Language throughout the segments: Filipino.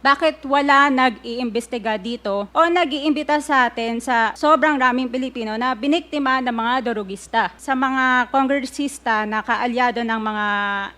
Bakit wala nag-iimbestiga dito o nag-iimbita sa atin sa sobrang raming Pilipino na biniktima ng mga dorugista? Sa mga kongresista na kaalyado ng mga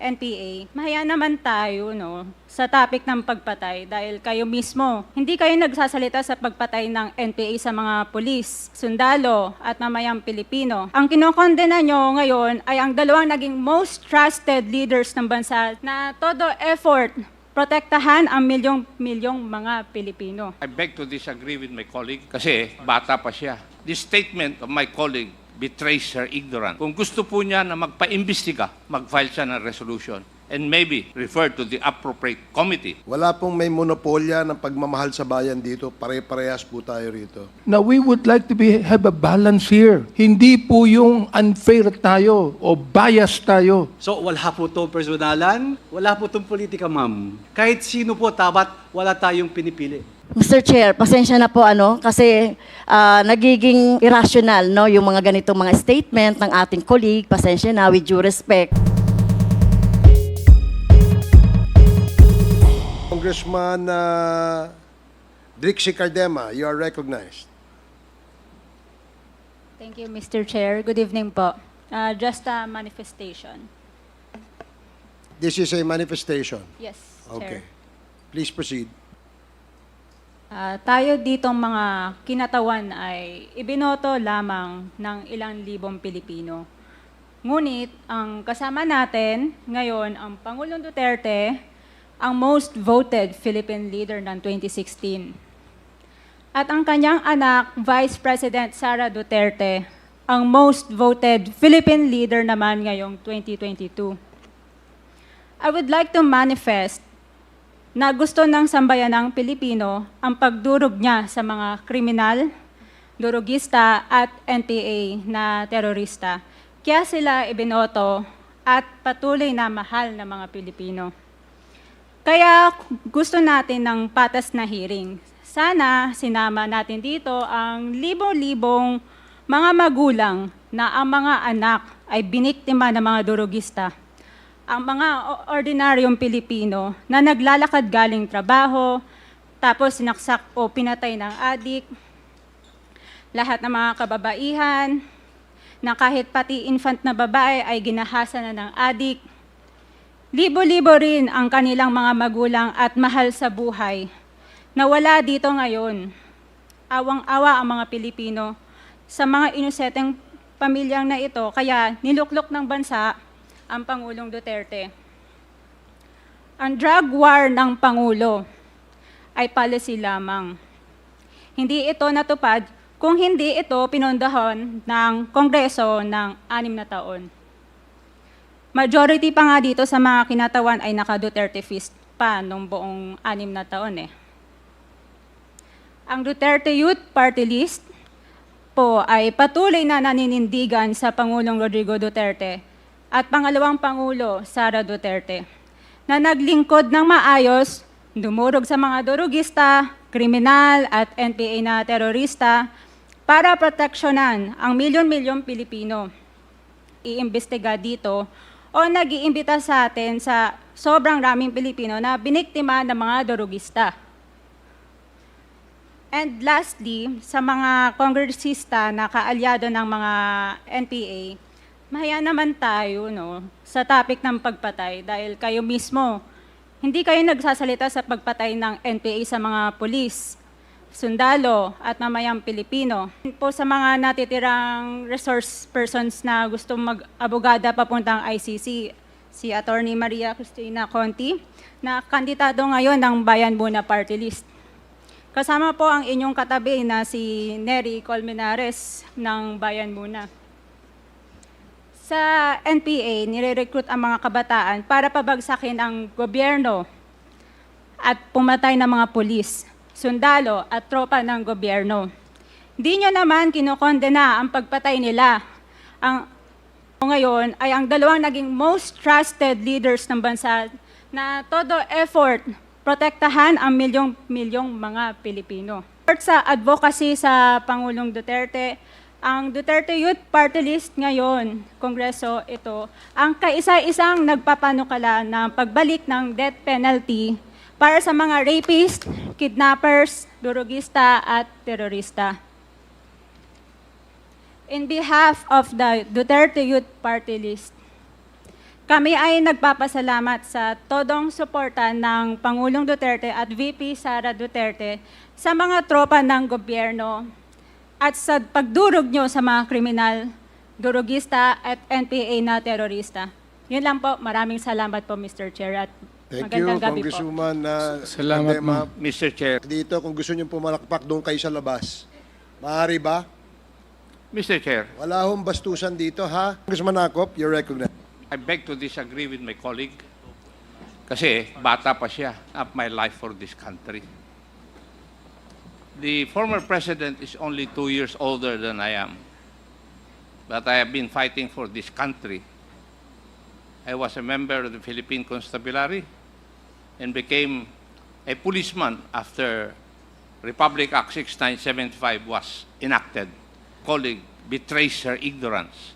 NPA, mahaya naman tayo no, sa topic ng pagpatay dahil kayo mismo, hindi kayo nagsasalita sa pagpatay ng NPA sa mga pulis, sundalo at mamayang Pilipino. Ang kinokondena nyo ngayon ay ang dalawang naging most trusted leaders ng bansa na todo effort protektahan ang milyong-milyong mga Pilipino. I beg to disagree with my colleague kasi bata pa siya. This statement of my colleague betrays her ignorance. Kung gusto po niya na magpa-imbestiga, mag-file siya ng resolution and maybe refer to the appropriate committee. Wala pong may monopolya ng pagmamahal sa bayan dito. Pare-parehas po tayo rito. Now, we would like to be, have a balance here. Hindi po yung unfair tayo o bias tayo. So wala po itong personalan, wala po itong politika, ma'am. Kahit sino po, dapat wala tayong pinipili. Mr. Chair, pasensya na po ano kasi ah, nagiging irrational no yung mga ganitong mga statement ng ating colleague. Pasensya na with due respect. Congressman uh, Drixie Cardema, you are recognized. Thank you, Mr. Chair. Good evening po. Uh, just a manifestation. This is a manifestation. Yes, Okay. Chair. Please proceed. Ah, tayo ditong mga kinatawan ay ibinoto lamang ng ilang libong Pilipino. Ngunit ang kasama natin ngayon ang Pangulong Duterte, ang most voted Philippine leader ng 2016. At ang kanyang anak, Vice President Sara Duterte, ang most voted Philippine leader naman ngayong 2022. I would like to manifest na gusto ng sambayan ng Pilipino ang pagdurog niya sa mga kriminal, durugista at NPA na terorista. Kaya sila ibinoto at patuloy na mahal ng mga Pilipino. Kaya gusto natin ng patas na hearing. Sana sinama natin dito ang libo-libong mga magulang na ang mga anak ay biniktima ng mga durugista ang mga ordinaryong Pilipino na naglalakad galing trabaho, tapos sinaksak o pinatay ng adik, lahat ng mga kababaihan, na kahit pati infant na babae ay ginahasa na ng adik. Libo-libo rin ang kanilang mga magulang at mahal sa buhay na wala dito ngayon. Awang-awa ang mga Pilipino sa mga inuseteng pamilyang na ito, kaya niluklok ng bansa ang Pangulong Duterte. Ang drug war ng Pangulo ay policy lamang. Hindi ito natupad kung hindi ito pinondahon ng Kongreso ng anim na taon. Majority pa nga dito sa mga kinatawan ay naka-Duterte fist pa nung buong anim na taon eh. Ang Duterte Youth Party List po ay patuloy na naninindigan sa Pangulong Rodrigo Duterte at pangalawang Pangulo, Sara Duterte, na naglingkod ng maayos, dumurog sa mga durugista, kriminal at NPA na terorista para proteksyonan ang milyon-milyong Pilipino. Iimbestiga dito o nag-iimbita sa atin sa sobrang raming Pilipino na biniktima ng mga durugista. And lastly, sa mga kongresista na kaalyado ng mga NPA, mahaya naman tayo no, sa topic ng pagpatay dahil kayo mismo, hindi kayo nagsasalita sa pagpatay ng NPA sa mga pulis, sundalo at mamayang Pilipino. Po sa mga natitirang resource persons na gusto mag-abogada papuntang ICC, si Attorney Maria Cristina Conti, na kandidato ngayon ng Bayan Muna Party List. Kasama po ang inyong katabi na si Nery Colmenares ng Bayan Muna. Sa NPA, nire-recruit ang mga kabataan para pabagsakin ang gobyerno at pumatay ng mga pulis, sundalo at tropa ng gobyerno. Di nyo naman kinokondena ang pagpatay nila. Ang ngayon ay ang dalawang naging most trusted leaders ng bansa na todo effort protektahan ang milyong-milyong mga Pilipino. Sa advocacy sa Pangulong Duterte, ang Duterte Youth Party List ngayon, Kongreso ito, ang kaisa-isang nagpapanukala na pagbalik ng death penalty para sa mga rapist, kidnappers, durugista at terorista. In behalf of the Duterte Youth Party List, kami ay nagpapasalamat sa todong suporta ng Pangulong Duterte at VP Sara Duterte sa mga tropa ng gobyerno at sa pagdurog nyo sa mga kriminal, durugista at NPA na terorista. Yun lang po. Maraming salamat po, Mr. Chair. At Thank you, magandang gabi po. Congresswoman. Uh, Salamat, Ande, ma'am. Mr. Chair, Dito, kung gusto niyo pumalakpak, doon kayo sa labas. Maaari ba? Mr. Chair, Wala hong bastusan dito, ha? Congressman Akop, you're recognized. I beg to disagree with my colleague. Kasi bata pa siya. Up my life for this country. The former president is only two years older than I am. But I have been fighting for this country. I was a member of the Philippine Constabulary and became a policeman after Republic Act 6975 was enacted. Colleague betrays her ignorance.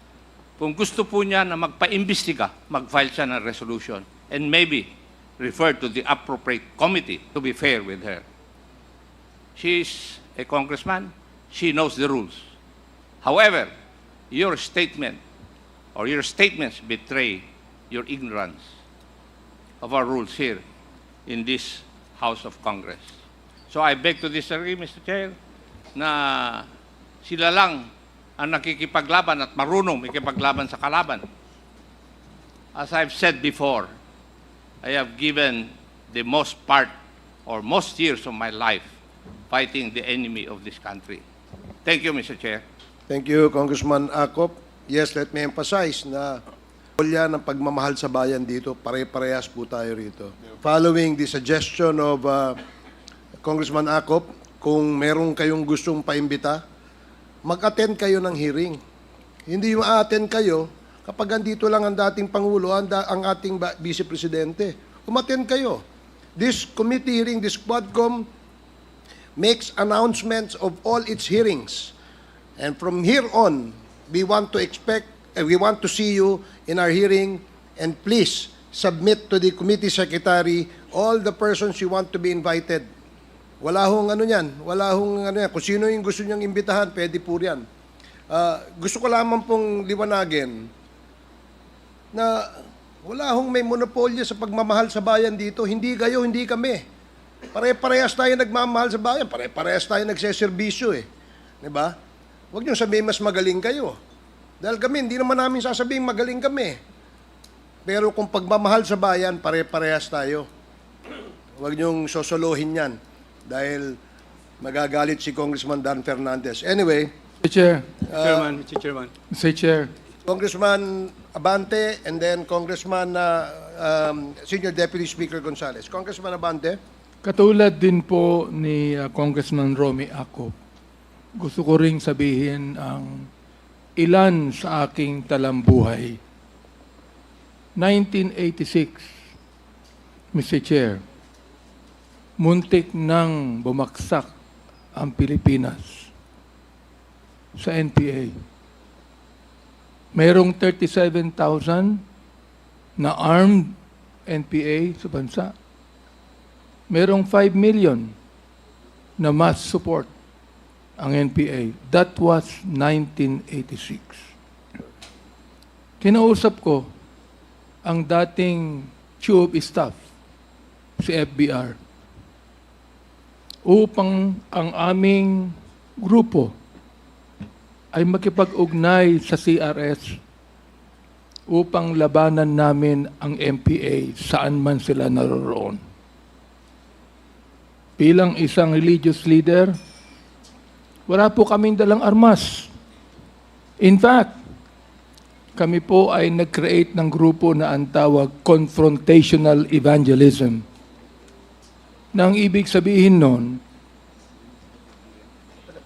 Kung gusto po niya na magpa-imbestiga, mag-file siya ng resolution and maybe refer to the appropriate committee to be fair with her. She is a congressman. She knows the rules. However, your statement or your statements betray your ignorance of our rules here in this House of Congress. So I beg to disagree, Mr. Chair, na sila lang ang nakikipaglaban at marunong makipaglaban sa kalaban. As I've said before, I have given the most part or most years of my life fighting the enemy of this country. Thank you, Mr. Chair. Thank you, Congressman Akop. Yes, let me emphasize na polya ng pagmamahal sa bayan dito, pare-parehas po tayo rito. Following the suggestion of uh, Congressman Akop, kung meron kayong gustong paimbita, mag-attend kayo ng hearing. Hindi yung attend kayo kapag andito lang ang dating Pangulo, ang, ang ating Vice Presidente. Umattend kayo. This committee hearing, this Quadcom, makes announcements of all its hearings. And from here on, we want to expect, uh, we want to see you in our hearing, and please submit to the committee secretary all the persons you want to be invited. Wala hong ano yan, wala hong ano yan. Kung sino yung gusto niyang imbitahan, pwede po yan. Ah, gusto ko lamang pong liwanagin na wala hong may monopolyo sa pagmamahal sa bayan dito. Hindi kayo, hindi kami. Pare-parehas tayo nagmamahal sa bayan. Pare-parehas tayo nagseserbisyo eh. Ba? Huwag niyo sabihin mas magaling kayo. Dahil kami, hindi naman namin sasabihin magaling kami. Pero kung pagmamahal sa bayan, pare-parehas tayo. Huwag niyong sosolohin yan. Dahil magagalit si Congressman Dan Fernandez. Anyway, Mr. Chair, Chairman, Mr. Chairman. Mr. Chair, Congressman Abante and then Congressman uh, um, Senior Deputy Speaker Gonzales. Congressman Abante. katulad din po ni uh, Congressman Romy Acop, gusto ko ring sabihin ang ilan sa aking talambuhay. 1986, Mr. Chair, muntik nang bumaksak ang Pilipinas sa NPA. Mayroong 37,000 na armed NPA sa bansa. Merong 5 million na mass support ang NPA. That was 1986. Kinausap ko ang dating chief staff, si FBR, upang ang aming grupo ay makipag-ugnay sa CRS upang labanan namin ang MPA saan man sila naroroon. Bilang isang religious leader, wala po kaming dalang armas. In fact, kami po ay nag-create ng grupo na ang tawag confrontational evangelism. Na ang ibig sabihin nun,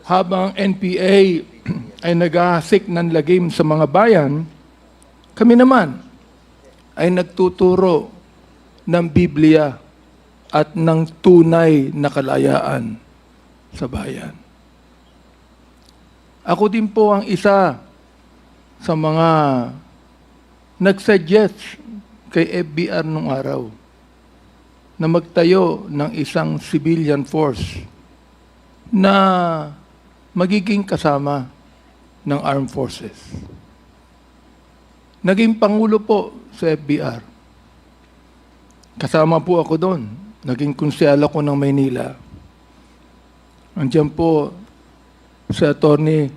habang NPA ay naghahasik ng lagim sa mga bayan, kami naman ay nagtuturo ng Biblia at ng tunay na kalayaan sa bayan. Ako din po ang isa sa mga nagsuggest kay FBR nung araw na magtayo ng isang civilian force na magiging kasama ng armed forces. Naging pangulo po sa FBR. Kasama po ako doon. Naging konsyal ako ng Maynila. Andiyan po sa attorney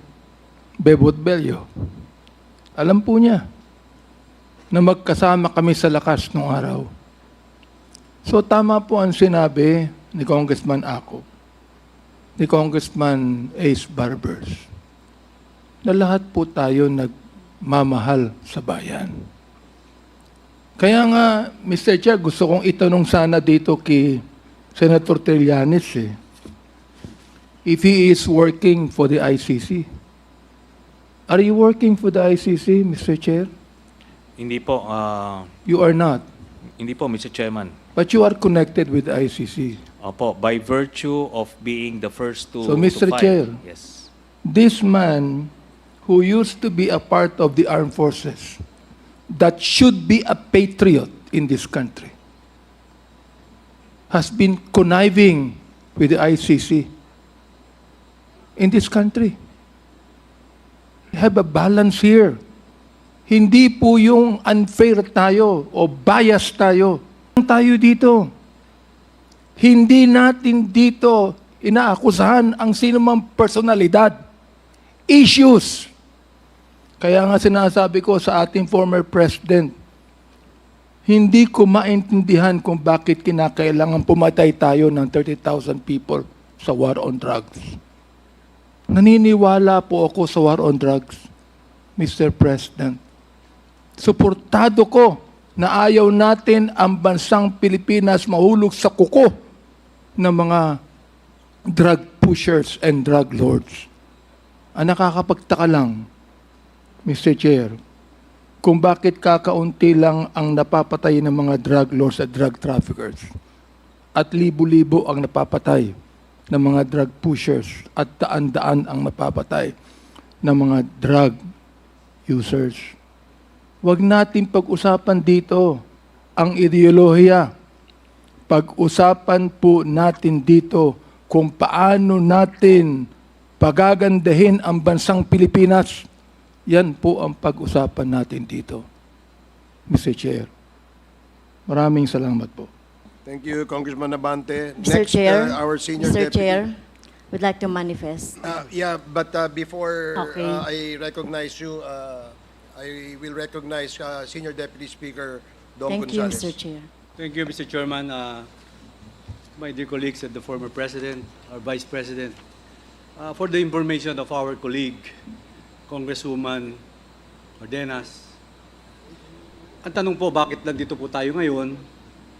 Bebot Bello. Alam po niya na magkasama kami sa lakas nung araw. So tama po ang sinabi ni Congressman Ako, ni Congressman Ace Barbers, na lahat po tayo nagmamahal sa bayan. Kaya nga, Mr. Chair, gusto kong itanong sana dito kay Senator Trillanes eh, if he is working for the ICC. Are you working for the ICC, Mr. Chair? Hindi po, ah, You are not. hindi po, Mr. Chairman. But you are connected with the ICC. Opo, by virtue of being the first to So, to Mr. file. Chair. Yes. This man who used to be a part of the armed forces that should be a patriot in this country has been conniving with the ICC in this country. Have a balance here. Hindi po yung unfair tayo o bias tayo. Tayo dito. Hindi natin dito inaakusahan ang sinumang personalidad. Issues. Kaya nga sinasabi ko sa ating former president, hindi ko maintindihan kung bakit kinakailangan pumatay tayo ng 30,000 people sa war on drugs. Naniniwala po ako sa war on drugs, Mr. President. Suportado ko na ayaw natin ang bansang Pilipinas mahulog sa kuko ng mga drug pushers and drug lords. Ang nakakapagtaka lang, Mr. Chair, kung bakit kakaunti lang ang napapatay ng mga drug lords at drug traffickers at libo-libo ang napapatay ng mga drug pushers at daan-daan ang napapatay ng mga drug users. Huwag natin pag-usapan dito ang ideolohiya. Pag-usapan po natin dito kung paano natin pagagandahin ang bansang Pilipinas. Yan po ang pag-usapan natin dito. Mr. Chair, maraming salamat po. Thank you, Congressman Abante. Mr. Next, Chair, uh, our senior Mr. deputy. Chair, would like to manifest. Uh, yeah, but uh, before Okay. uh, I recognize you, uh, I will recognize uh, Senior Deputy Speaker Don Thank you, Gonzales. Mr. Chair. Thank you, Mr. Chairman. Uh, my dear colleagues and the former President, our Vice President, uh, for the information of our colleague, Congresswoman Ordenas, ang tanong po, bakit nandito po tayo ngayon?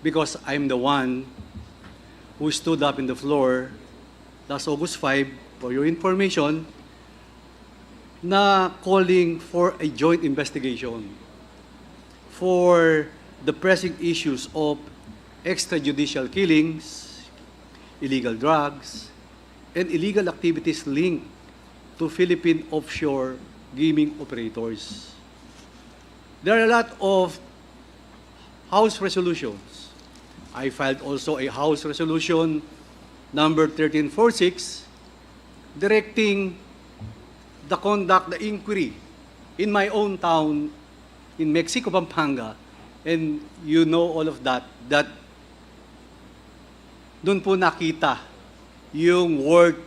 Because I'm the one who stood up in the floor last August 5, for your information, na calling for a joint investigation for the pressing issues of extrajudicial killings, illegal drugs, and illegal activities linked to Philippine offshore gaming operators. There are a lot of House resolutions. I filed also a House resolution number 1346 directing the conduct, the inquiry in my own town in Mexico, Pampanga, and you know all of that, that doon po nakita yung worth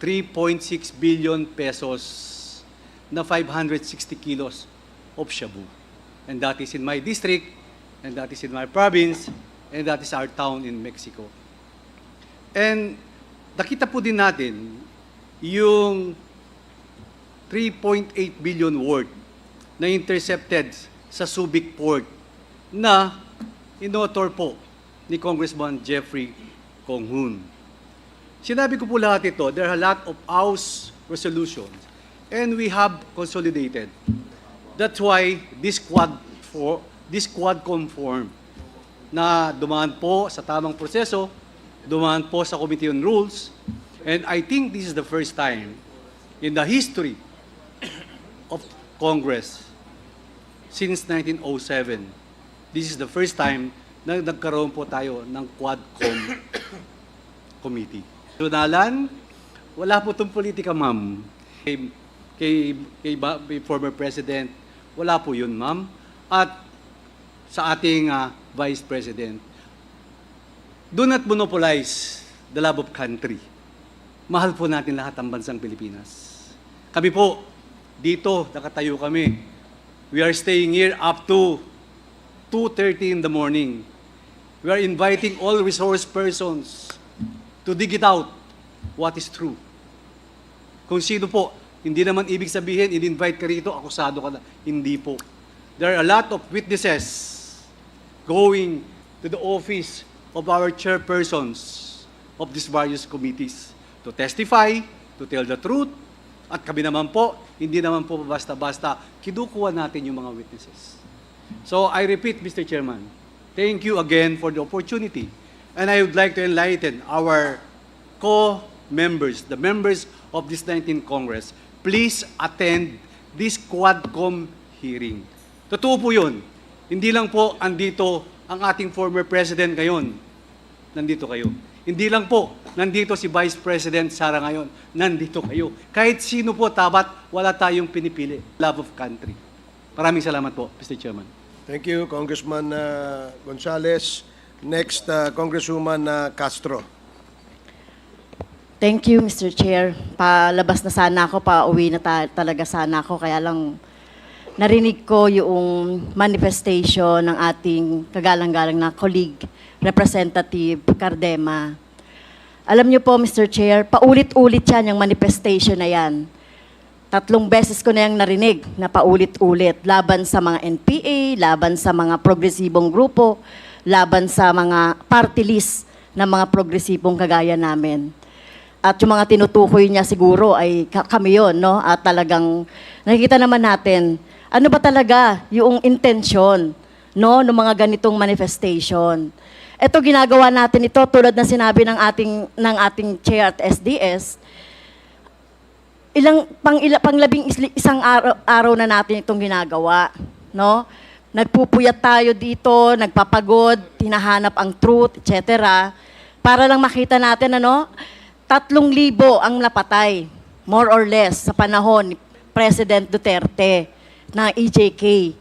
3.6 billion pesos na 560 kilos of shabu. And that is in my district, and that is in my province, and that is our town in Mexico. And nakita po din natin yung 3.8 billion worth na intercepted sa Subic Port na inotor po ni Congressman Jeffrey Konghun. Sinabi ko po lahat ito, there are a lot of House resolutions and we have consolidated. That's why this quad for this quad conform na dumaan po sa tamang proseso, dumaan po sa Committee on Rules, and I think this is the first time in the history of Congress since 1907. This is the first time na nagkaroon po tayo ng Quadcom Committee. Tunalan, wala po itong politika, ma'am. Kay, kay, kay, ba- kay former President, wala po yun, ma'am. At sa ating ah, Vice President, do not monopolize the love of country. Mahal po natin lahat ang bansang Pilipinas. Kami po, dito, nakatayo kami. We are staying here up to 2.30 in the morning. We are inviting all resource persons to dig it out what is true. Kung sino po, hindi naman ibig sabihin, in-invite ka rito, akusado ka na. Hindi po. There are a lot of witnesses going to the office of our chairpersons of these various committees to testify, to tell the truth, at kami naman po, hindi naman po basta-basta, kinukuha natin yung mga witnesses. So I repeat, Mr. Chairman, thank you again for the opportunity. And I would like to enlighten our co-members, the members of this 19th Congress, please attend this Quadcom hearing. Totoo po yun. Hindi lang po andito ang ating former president ngayon. Nandito kayo. Hindi lang po, nandito si Vice President Sara ngayon. Nandito kayo. Kahit sino po, tapat, wala tayong pinipili. Love of country. Maraming salamat po, Mr. Chairman. Thank you, Congressman uh, Gonzales. Next, uh, Congresswoman uh, Castro. Thank you, Mr. Chair. Palabas na sana ako, pauwi na ta- talaga sana ako. Kaya lang narinig ko yung manifestation ng ating kagalang-galang na colleague, Representative Cardema. Alam niyo po, Mr. Chair, paulit-ulit yan yung manifestation na yan. Tatlong beses ko na yung narinig na paulit-ulit. Laban sa mga NPA, laban sa mga progresibong grupo, laban sa mga party list ng mga progresibong kagaya namin. At yung mga tinutukoy niya siguro ay ka- kami yon, no? At talagang nakikita naman natin, ano ba talaga yung intensyon, no, ng mga ganitong manifestation. Ito ginagawa natin ito tulad ng sinabi ng ating ng ating chair at SDS, ilang pang ila, pang labing isli- isang araw, araw na natin itong ginagawa, no? Nagpupuyat tayo dito, nagpapagod, hinahanap ang truth, etc. Para lang makita natin ano, tatlong libo ang napatay, more or less, sa panahon ni President Duterte na EJK.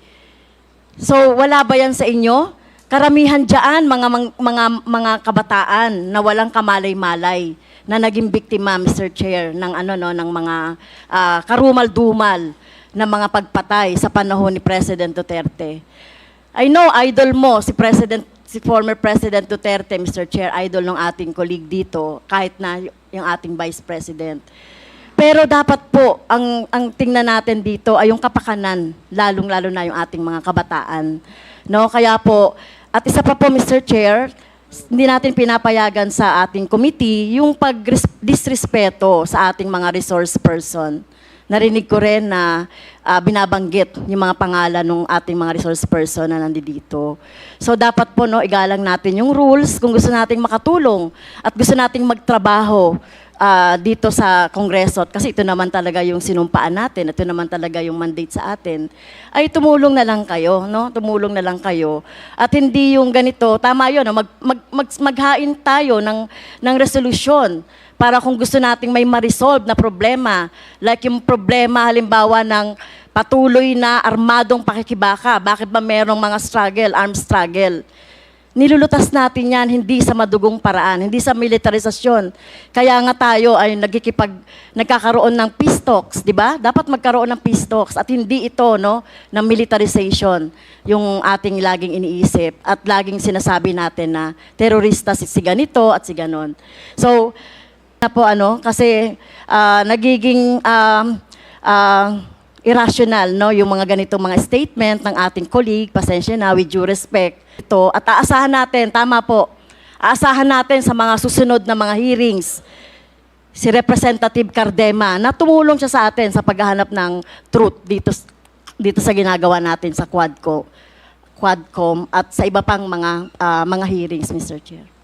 So, wala ba yan sa inyo? Karamihan diyan mga mga mga kabataan na walang kamalay-malay na naging biktima Mr. Chair ng ano no ng mga ah, karumal-dumal na mga pagpatay sa panahon ni President Duterte. I know idol mo si President si former President Duterte Mr. Chair idol ng ating colleague dito kahit na yung ating Vice President. Pero dapat po, ang, ang tingnan natin dito ay yung kapakanan, lalong-lalo na yung ating mga kabataan. No? Kaya po, at isa pa po, Mr. Chair, hindi natin pinapayagan sa ating committee yung pag-disrespeto sa ating mga resource person. Narinig ko rin na ah, binabanggit yung mga pangalan ng ating mga resource person na nandito. So dapat po no, igalang natin yung rules kung gusto nating makatulong at gusto nating magtrabaho ah, dito sa Kongreso, kasi ito naman talaga yung sinumpaan natin, ito naman talaga yung mandate sa atin, ay tumulong na lang kayo, no? Tumulong na lang kayo. At hindi yung ganito, tama yun, no? mag, mag, mag, maghain tayo ng, ng resolusyon para kung gusto nating may ma-resolve na problema, like yung problema halimbawa ng patuloy na armadong pakikibaka, bakit ba merong mga struggle, armed struggle? Nilulutas natin yan hindi sa madugong paraan, hindi sa militarisasyon. Kaya nga tayo ay nagkikipag, nagkakaroon ng peace talks, di ba? Dapat magkaroon ng peace talks at hindi ito no, ng militarization yung ating laging iniisip at laging sinasabi natin na terorista si, si ganito at si ganon. So, na po ano, kasi ah, nagiging um, ah, irrational no yung mga ganitong mga statement ng ating colleague pasensya na with due respect ito at aasahan natin tama po aasahan natin sa mga susunod na mga hearings si Representative Cardema na tumulong siya sa atin sa paghahanap ng truth dito dito sa ginagawa natin sa Quadco Quadcom at sa iba pang mga ah, mga hearings Mr. Chair